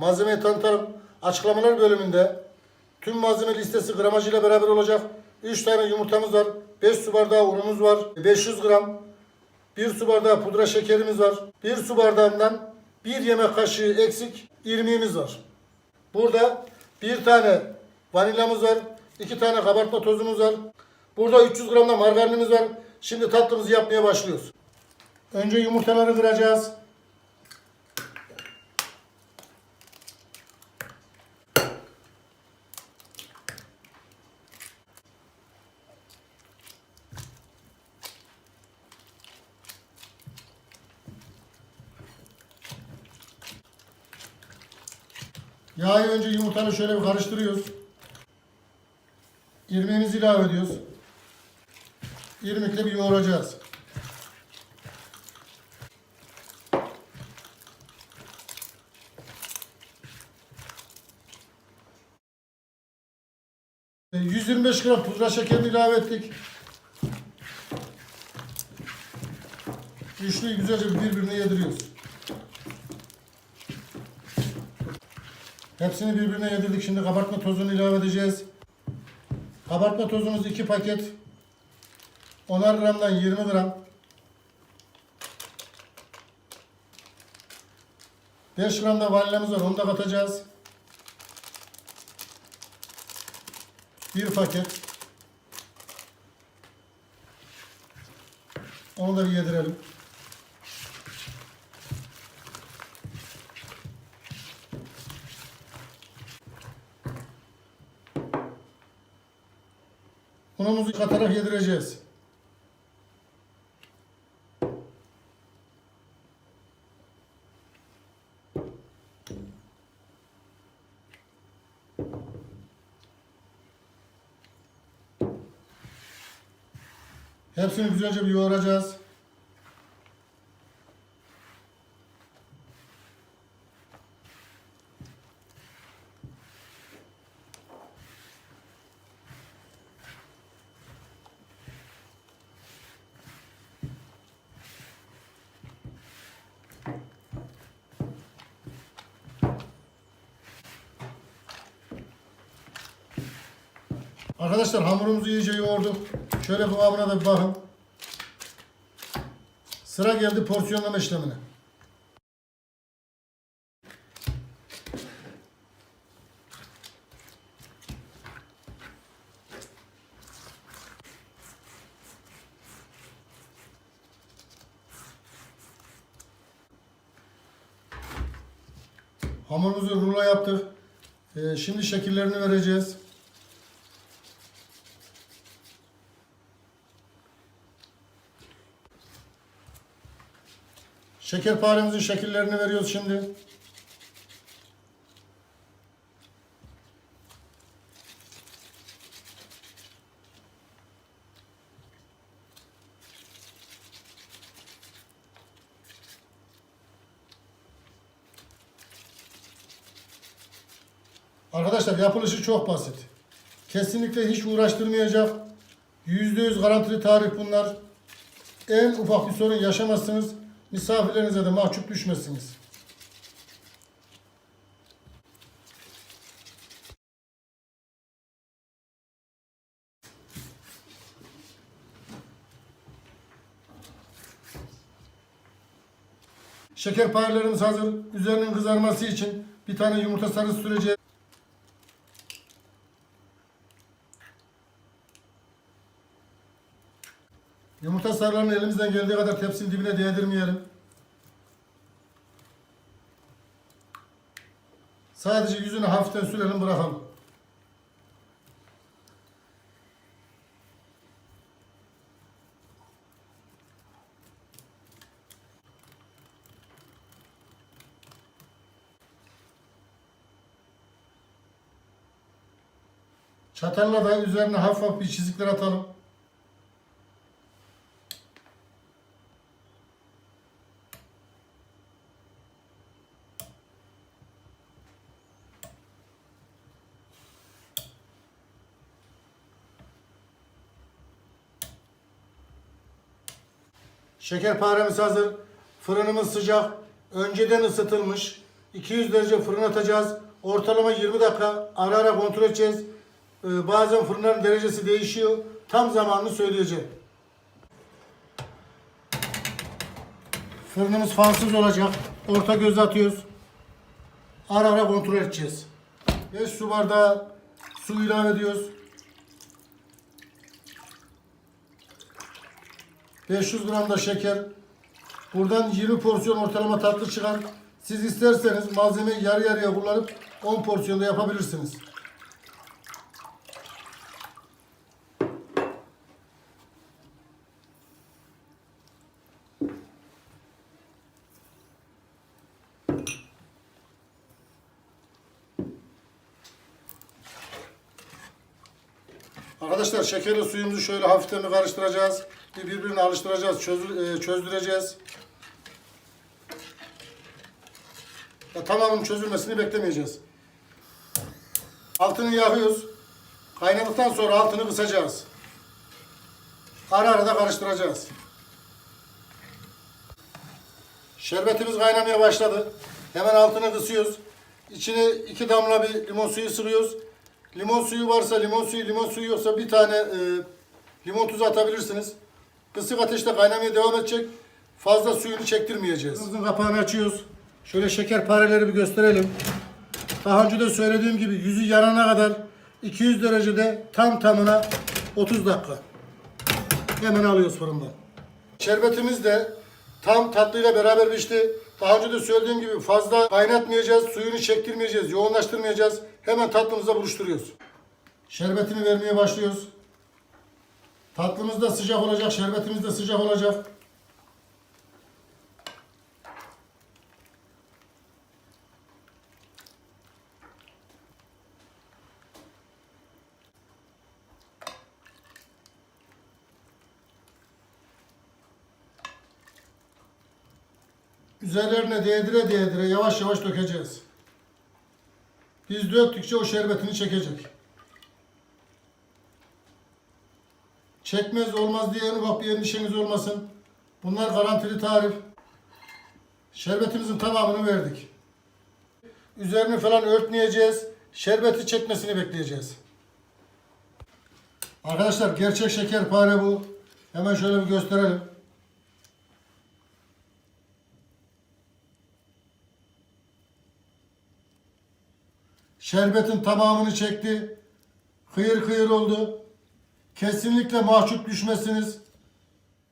Malzemeyi tanıtalım. Açıklamalar bölümünde tüm malzeme listesi gramajıyla beraber olacak. 3 tane yumurtamız var. 5 su bardağı unumuz var. 500 gram. 1 su bardağı pudra şekerimiz var. 1 su bardağından 1 yemek kaşığı eksik irmiğimiz var. Burada bir tane vanilyamız var. 2 tane kabartma tozumuz var. Burada 300 gram da margarinimiz var. Şimdi tatlımızı yapmaya başlıyoruz. Önce yumurtaları kıracağız. Yağı önce yumurtanı şöyle bir karıştırıyoruz. İrmiğimizi ilave ediyoruz. İrmikle bir yoğuracağız. E, 125 gram pudra şekerini ilave ettik. Üçlüyü güzelce birbirine yediriyoruz. Hepsini birbirine yedirdik. Şimdi kabartma tozunu ilave edeceğiz. Kabartma tozumuz 2 paket. 10'ar gramdan 20 gram. 5 gram da vanilyamız var. Onu da katacağız. Bir paket. Onu da bir yedirelim. Unumuzu katarak yedireceğiz. Hepsini güzelce bir yoğuracağız. Arkadaşlar hamurumuzu iyice yoğurduk. Şöyle kıvamına da bir bakın. Sıra geldi porsiyonlama işlemine. Hamurumuzu rulo yaptık. Ee, şimdi şekillerini vereceğiz. Şekerparemizin şekillerini veriyoruz şimdi. Arkadaşlar yapılışı çok basit. Kesinlikle hiç uğraştırmayacak. Yüzde yüz garantili tarih bunlar. En ufak bir sorun yaşamazsınız. Misafirlerinize de mahcup düşmezsiniz. Şekerparelerimiz hazır. Üzerinin kızarması için bir tane yumurta sarısı süreceğiz. Yumurta sarılarını elimizden geldiği kadar tepsinin dibine değdirmeyelim. Sadece yüzünü hafiften sürelim bırakalım. Çatalla da üzerine hafif hafif bir çizikler atalım. Şekerparemiz hazır. Fırınımız sıcak. Önceden ısıtılmış. 200 derece fırın atacağız. Ortalama 20 dakika ara ara kontrol edeceğiz. Ee, bazen fırınların derecesi değişiyor. Tam zamanını söyleyeceğim. Fırınımız fansız olacak. Orta göz atıyoruz. Ara ara kontrol edeceğiz. 5 su bardağı su ilave ediyoruz. 500 gram da şeker. Buradan 20 porsiyon ortalama tatlı çıkar. Siz isterseniz malzemeyi yarı yarıya kullanıp 10 porsiyonda yapabilirsiniz. Arkadaşlar şekerli suyumuzu şöyle hafiften karıştıracağız. Bir birbirine alıştıracağız, çöz- e, çözdüreceğiz. Ya tamamının çözülmesini beklemeyeceğiz. Altını yakıyoruz. Kaynadıktan sonra altını kısacağız. Ara ara da karıştıracağız. Şerbetimiz kaynamaya başladı. Hemen altını kısıyoruz. İçine iki damla bir limon suyu sıkıyoruz. Limon suyu varsa limon suyu, limon suyu yoksa bir tane e, limon tuzu atabilirsiniz. Kısık ateşte kaynamaya devam edecek. Fazla suyunu çektirmeyeceğiz. Fırınımızın kapağını açıyoruz. Şöyle şeker pareleri bir gösterelim. Daha önce de söylediğim gibi yüzü yanana kadar 200 derecede tam tamına 30 dakika. Hemen alıyoruz fırından. Şerbetimiz de tam tatlıyla beraber pişti. Daha önce de söylediğim gibi fazla kaynatmayacağız, suyunu çektirmeyeceğiz, yoğunlaştırmayacağız. Hemen tatlımıza buluşturuyoruz. Şerbetini vermeye başlıyoruz. Tatlımız da sıcak olacak, şerbetimiz de sıcak olacak. Üzerlerine değdire değdire yavaş yavaş dökeceğiz. Biz döktükçe o şerbetini çekecek. Çekmez olmaz diye en ufak bir endişeniz olmasın. Bunlar garantili tarif. Şerbetimizin tamamını verdik. Üzerini falan örtmeyeceğiz. Şerbeti çekmesini bekleyeceğiz. Arkadaşlar gerçek şekerpare bu. Hemen şöyle bir gösterelim. Şerbetin tamamını çekti. Kıyır kıyır oldu. Kesinlikle mahcup düşmezsiniz.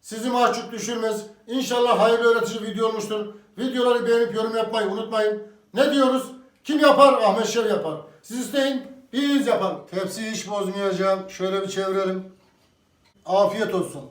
Sizi mahcup düşürmez. İnşallah hayırlı öğretici video olmuştur. Videoları beğenip yorum yapmayı unutmayın. Ne diyoruz? Kim yapar? Ahmet Şev yapar. Siz isteyin, biz yapalım. Tepsiyi hiç bozmayacağım. Şöyle bir çevirelim. Afiyet olsun.